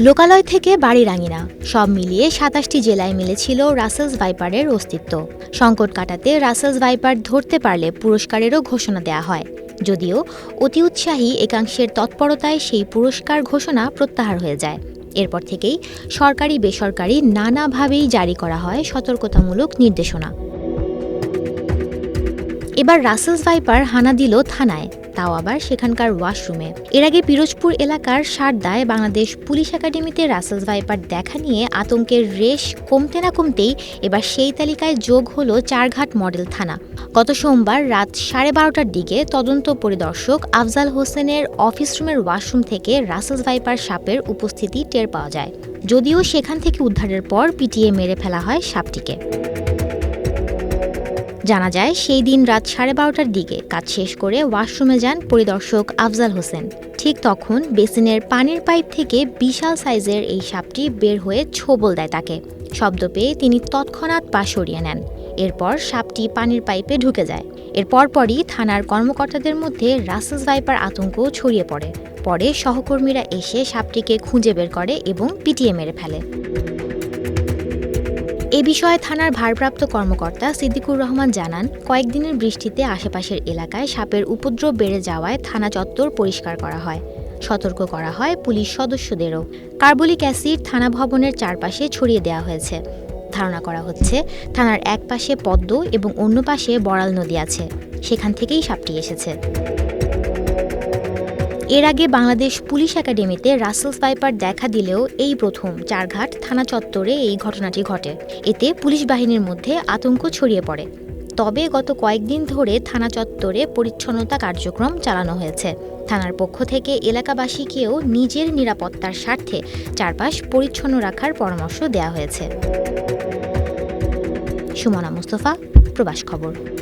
লোকালয় থেকে বাড়ি রাঙিনা। সব মিলিয়ে সাতাশটি জেলায় মিলেছিল রাসেলস ভাইপারের অস্তিত্ব। সংকট কাটাতে রাসেলস ভাইপার ধরতে পারলে পুরস্কারেরও ঘোষণা দেয়া হয়। যদিও অতি উৎসাহী একাংশের তৎপরতায় সেই পুরস্কার ঘোষণা প্রত্যাহার হয়ে যায়। এরপর থেকেই সরকারি বেসরকারি নানাভাবেই জারি করা হয় সতর্কতামূলক নির্দেশনা। এবার রাসেলস ভাইপার হানা দিল থানায়। তাও আবার সেখানকার ওয়াশরুমে। এর আগে পিরোজপুর এলাকার সারদায় বাংলাদেশ পুলিশ একাডেমিতে রাসেলস ভাইপার দেখা নিয়ে আতঙ্কের রেশ কমতে না কমতেই এবার সেই তালিকায় যোগ হলো চারঘাট মডেল থানা। গত সোমবার রাত সাড়ে বারোটার দিকে তদন্ত পরিদর্শক আফজাল হোসেনের অফিস রুমের ওয়াশরুম থেকে রাসেলস ভাইপার সাপের উপস্থিতি টের পাওয়া যায়। যদিও সেখান থেকে উদ্ধারের পর পিটিয়ে মেরে ফেলা হয় সাপটিকে। জানা যায়, সেই দিন রাত সাড়ে বারোটার দিকে কাজ শেষ করে ওয়াশরুমে যান পরিদর্শক আফজাল হোসেন। ঠিক তখন বেসিনের পানির পাইপ থেকে বিশাল সাইজের এই সাপটি বের হয়ে ছোবল দেয় তাকে। শব্দ পেয়ে তিনি তৎক্ষণাৎ পা সরিয়ে নেন। এরপর সাপটি পানির পাইপে ঢুকে যায়। এর পরপরই থানার কর্মকর্তাদের মধ্যে রাসেস ভাইপার আতঙ্ক ছড়িয়ে পড়ে। পরে সহকর্মীরা এসে সাপটিকে খুঁজে বের করে এবং পিটিয়ে মেরে ফেলে। এ বিষয়ে থানার ভারপ্রাপ্ত কর্মকর্তা সিদ্দিকুর রহমান জানান, কয়েকদিনের বৃষ্টিতে আশেপাশের এলাকায় সাপের উপদ্রব বেড়ে যাওয়ায় থানা চত্বর পরিষ্কার করা হয়, সতর্ক করা হয় পুলিশ সদস্যদেরও। কার্বলিক অ্যাসিড থানা ভবনের চারপাশে ছড়িয়ে দেওয়া হয়েছে। ধারণা করা হচ্ছে, থানার এক পাশে পদ্ম এবং অন্য পাশে বড়াল নদী আছে, সেখান থেকেই সাপটি এসেছে। এর আগে বাংলাদেশ পুলিশ একাডেমিতে রাসেলস ভাইপার দেখা দিলেও এই প্রথম চারঘাট থানা চত্বরে এই ঘটনাটি ঘটে। এতে পুলিশ বাহিনীর মধ্যে আতঙ্ক ছড়িয়ে পড়ে। তবে গত কয়েকদিন ধরে থানা চত্বরে পরিচ্ছন্নতা কার্যক্রম চালানো হয়েছে। থানার পক্ষ থেকে এলাকাবাসীকেও নিজের নিরাপত্তার স্বার্থে চারপাশ পরিচ্ছন্ন রাখার পরামর্শ দেওয়া হয়েছে। সুমনা মুস্তফা, প্রবাস খবর।